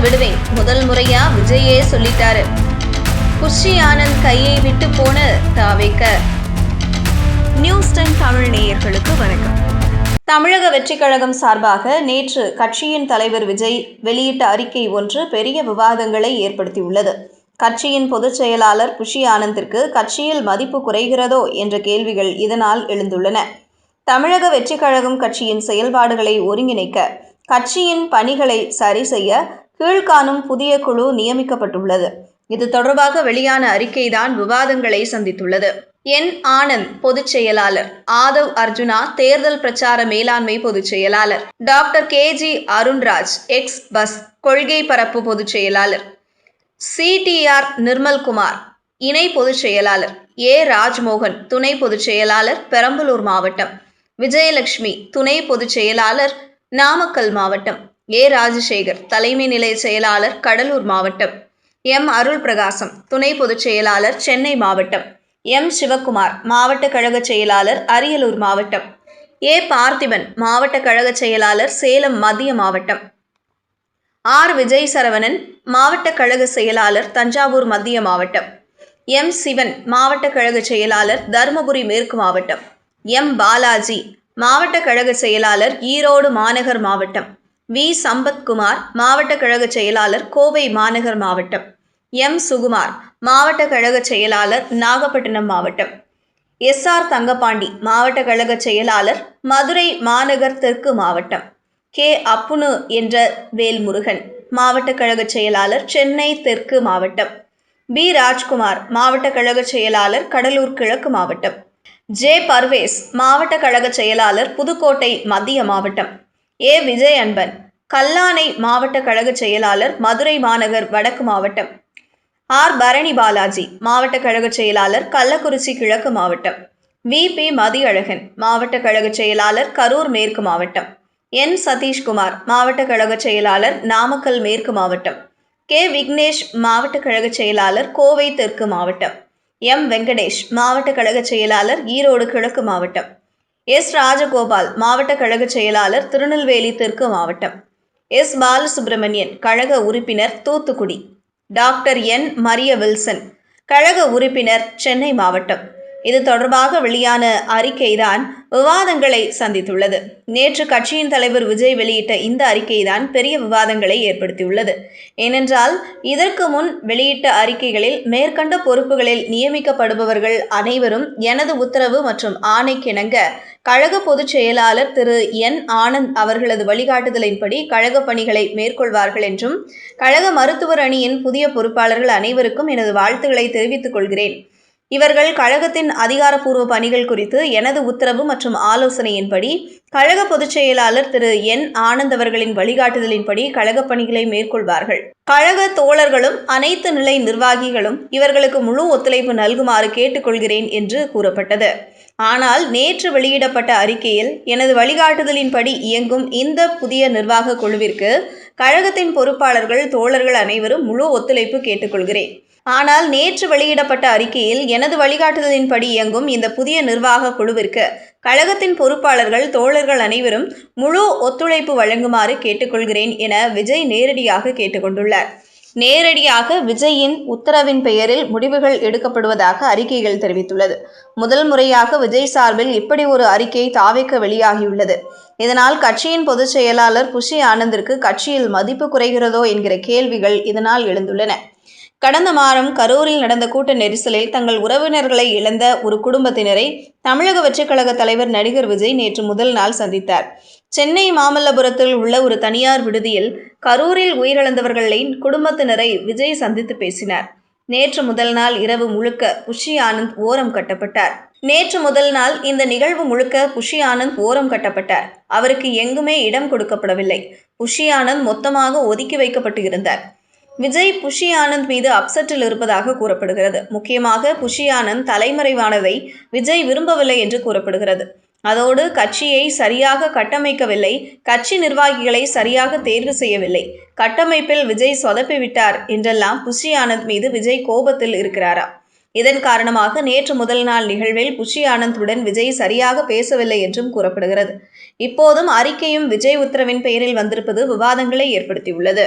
விடுவேன். முதல் முறையா விஜயே சொல்லிட்டாரு. குஷி ஆனந்த் கையை விட்டு போன தாவேக்க. நியூஸ் டைம் தமிழ் நேயர்களுக்கு வணக்கம். தமிழக வெற்றிக் கழகம் சார்பாக நேற்று கட்சியின் தலைவர் விஜய் வெளியிட்ட அறிக்கை ஒன்று பெரிய விவாதங்களை ஏற்படுத்தியுள்ளது. கட்சியின் பொதுச் செயலாளர் குஷி ஆனந்திற்கு கட்சியில் மதிப்பு குறைகிறதோ என்ற கேள்விகள் இதனால் எழுந்துள்ளன. தமிழக வெற்றிக் கழகம் கட்சியின் செயல்பாடுகளை ஒருங்கிணைக்க கட்சியின் பணிகளை சரி செய்ய கீழ்காணும் புதிய குழு நியமிக்கப்பட்டுள்ளது. இது தொடர்பாக வெளியான அறிக்கைதான் விவாதங்களை சந்தித்துள்ளது. என். ஆனந்த் பொதுச் செயலாளர். ஆதவ் அர்ஜுனா தேர்தல் பிரச்சார மேலாண்மை பொதுச் செயலாளர். Doctor K. ஜி. அருண்ராஜ் எக்ஸ். பஸ் கொள்கை பரப்பு பொதுச் செயலாளர். சிடிஆர் நிர்மல்குமார் இணை பொதுச் செயலாளர். ஏ. ராஜ்மோகன் துணை பொதுச் செயலாளர் பெரம்பலூர் மாவட்டம். விஜயலட்சுமி துணை பொதுச் செயலாளர் நாமக்கல் மாவட்டம். ஏ. ராஜசேகர் தலைமை நிலைய செயலாளர் கடலூர் மாவட்டம். எம். அருள் பிரகாசம் துணை பொதுச் செயலாளர் சென்னை மாவட்டம். எம். சிவக்குமார் மாவட்ட கழக செயலாளர் அரியலூர் மாவட்டம். ஏ. பார்த்திபன் மாவட்ட கழக செயலாளர் சேலம் மத்திய மாவட்டம். ஆர். விஜய் சரவணன் மாவட்ட கழக செயலாளர் தஞ்சாவூர் மத்திய மாவட்டம். எம். சிவன் மாவட்ட கழக செயலாளர் தருமபுரி மேற்கு மாவட்டம். எம். பாலாஜி மாவட்ட கழக செயலாளர் ஈரோடு மாநகர் மாவட்டம். வி. சம்பத்குமார் மாவட்ட கழக செயலாளர் கோவை மாநகர் மாவட்டம். எம். சுகுமார் மாவட்ட கழக செயலாளர் நாகப்பட்டினம் மாவட்டம். எஸ். ஆர். தங்கப்பாண்டி மாவட்ட கழக செயலாளர் மதுரை மாநகர் தெற்கு மாவட்டம். கே. அப்புனு என்ற வேல்முருகன் மாவட்ட கழக செயலாளர் சென்னை தெற்கு மாவட்டம். பி. ராஜ்குமார் மாவட்ட கழக செயலாளர் கடலூர் கிழக்கு மாவட்டம். ஜே. பர்வேஸ் மாவட்ட கழக செயலாளர் புதுக்கோட்டை மத்திய மாவட்டம். ஏ. விஜய் அன்பன் கல்லானை மாவட்ட கழக செயலாளர் மதுரை மாநகர் வடக்கு மாவட்டம். ஆர். பரணி பாலாஜி மாவட்ட கழக செயலாளர் கள்ளக்குறிச்சி கிழக்கு மாவட்டம். வி. பி. மதியழகன் மாவட்ட கழக செயலாளர் கரூர் மேற்கு மாவட்டம். என். சதீஷ்குமார் மாவட்ட கழக செயலாளர் நாமக்கல் மேற்கு மாவட்டம். கே. விக்னேஷ் மாவட்ட கழக செயலாளர் கோவை தெற்கு மாவட்டம். எம். வெங்கடேஷ் மாவட்ட கழக செயலாளர் ஈரோடு கிழக்கு மாவட்டம். எஸ். ராஜகோபால் மாவட்ட கழக செயலாளர் திருநெல்வேலி தெற்கு மாவட்டம். எஸ். பாலசுப்ரமணியன் கழக உறுப்பினர் Thoothukudi. Doctor N. Maria Wilson கழக உறுப்பினர் சென்னை மாவட்டம். இது தொடர்பாக வெளியான அறிக்கைதான் விவாதங்களை சந்தித்துள்ளது. நேற்று கட்சியின் தலைவர் விஜய் வெளியிட்ட இந்த அறிக்கைதான் பெரிய விவாதங்களை ஏற்படுத்தியுள்ளது. ஏனென்றால் இதற்கு முன் வெளியிட்ட அறிக்கைகளில் மேற்கண்ட பொறுப்புகளில் நியமிக்கப்படுபவர்கள் அனைவரும் எனது உத்தரவு மற்றும் ஆணைக்கிணங்க கழக பொதுச் செயலாளர் திரு. என். ஆனந்த் அவர்களது வழிகாட்டுதலின்படி கழக பணிகளை மேற்கொள்வார்கள் என்றும் கழக மருத்துவர் அணியின் புதிய பொறுப்பாளர்கள் அனைவருக்கும் எனது வாழ்த்துக்களை தெரிவித்துக் கொள்கிறேன். இவர்கள் கழகத்தின் அதிகாரப்பூர்வ பணிகள் குறித்து எனது உத்தரவு மற்றும் ஆலோசனையின்படி கழக பொதுச் செயலாளர் திரு. என். ஆனந்த் அவர்களின் வழிகாட்டுதலின்படி கழக பணிகளை மேற்கொள்வார்கள். கழக தோழர்களும் அனைத்து நிலை நிர்வாகிகளும் இவர்களுக்கு முழு ஒத்துழைப்பு நல்குமாறு கேட்டுக்கொள்கிறேன் என்று கூறப்பட்டது. ஆனால் நேற்று வெளியிடப்பட்ட அறிக்கையில் எனது வழிகாட்டுதலின்படி இயங்கும் இந்த புதிய நிர்வாக குழுவிற்கு கழகத்தின் பொறுப்பாளர்கள் தோழர்கள் அனைவரும் முழு ஒத்துழைப்பு கேட்டுக்கொள்கிறேன். ஆனால் நேற்று வெளியிடப்பட்ட அறிக்கையில் எனது வழிகாட்டுதலின்படி இயங்கும் இந்த புதிய நிர்வாக குழுவிற்கு கழகத்தின் பொறுப்பாளர்கள் தோழர்கள் அனைவரும் முழு ஒத்துழைப்பு வழங்குமாறு கேட்டுக்கொள்கிறேன் என விஜய் நேரடியாக கேட்டுக்கொண்டுள்ளார். நேரடியாக விஜயின் உத்தரவின் பெயரில் முடிவுகள் எடுக்கப்படுவதாக அறிக்கைகள் தெரிவித்துள்ளது. முதல் முறையாக விஜய் சார்பில் இப்படி ஒரு அறிக்கை தாவிக்க வெளியாகியுள்ளது. இதனால் கட்சியின் பொதுச் செயலாளர் புஷி ஆனந்திற்கு கட்சியில் மதிப்பு குறைகிறதோ என்கிற கேள்விகள் இதனால் எழுந்துள்ளன. கடந்த மாதம் கரூரில் நடந்த கூட்ட நெரிசலில் தங்கள் உறவினர்களை இழந்த ஒரு குடும்பத்தினரை தமிழக வெற்றிக்கழக தலைவர் நடிகர் விஜய் நேற்று முதல் நாள் சந்தித்தார். சென்னை மாமல்லபுரத்தில் உள்ள ஒரு தனியார் விடுதியில் கரூரில் உயிரிழந்தவர்களின் குடும்பத்தினரை விஜய் சந்தித்து பேசினார். நேற்று முதல் நாள் இரவு முழுக்க புஷி ஆனந்த் ஓரம் கட்டப்பட்டார். நேற்று முதல் நாள் இந்த நிகழ்வு முழுக்க புஷி ஆனந்த் ஓரம் கட்டப்பட்டார். அவருக்கு எங்குமே இடம் கொடுக்கப்படவில்லை. புஷி ஆனந்த் மொத்தமாக ஒதுக்கி வைக்கப்பட்டு இருந்தார். விஜய் புஷி ஆனந்த் மீது அப்செட்டில் இருப்பதாக கூறப்படுகிறது. முக்கியமாக புஷி ஆனந்த் தலைமறைவானதை விஜய் விரும்பவில்லை என்று கூறப்படுகிறது. அதோடு கட்சியை சரியாக கட்டமைக்கவில்லை. கட்சி நிர்வாகிகளை சரியாக தேர்வு செய்யவில்லை. கட்டமைப்பில் விஜய் சொதப்பிவிட்டார் என்றெல்லாம் புஷி ஆனந்த் மீது விஜய் கோபத்தில் இருக்கிறாரா? இதன் காரணமாக நேற்று முதல் நாள் நிகழ்வில் புஷி ஆனந்துடன் விஜய் சரியாக பேசவில்லை என்றும் கூறப்படுகிறது. இப்போதும் அறிக்கையும் விஜய் உத்தரவின் பெயரில் வந்திருப்பது விவாதங்களை ஏற்படுத்தியுள்ளது.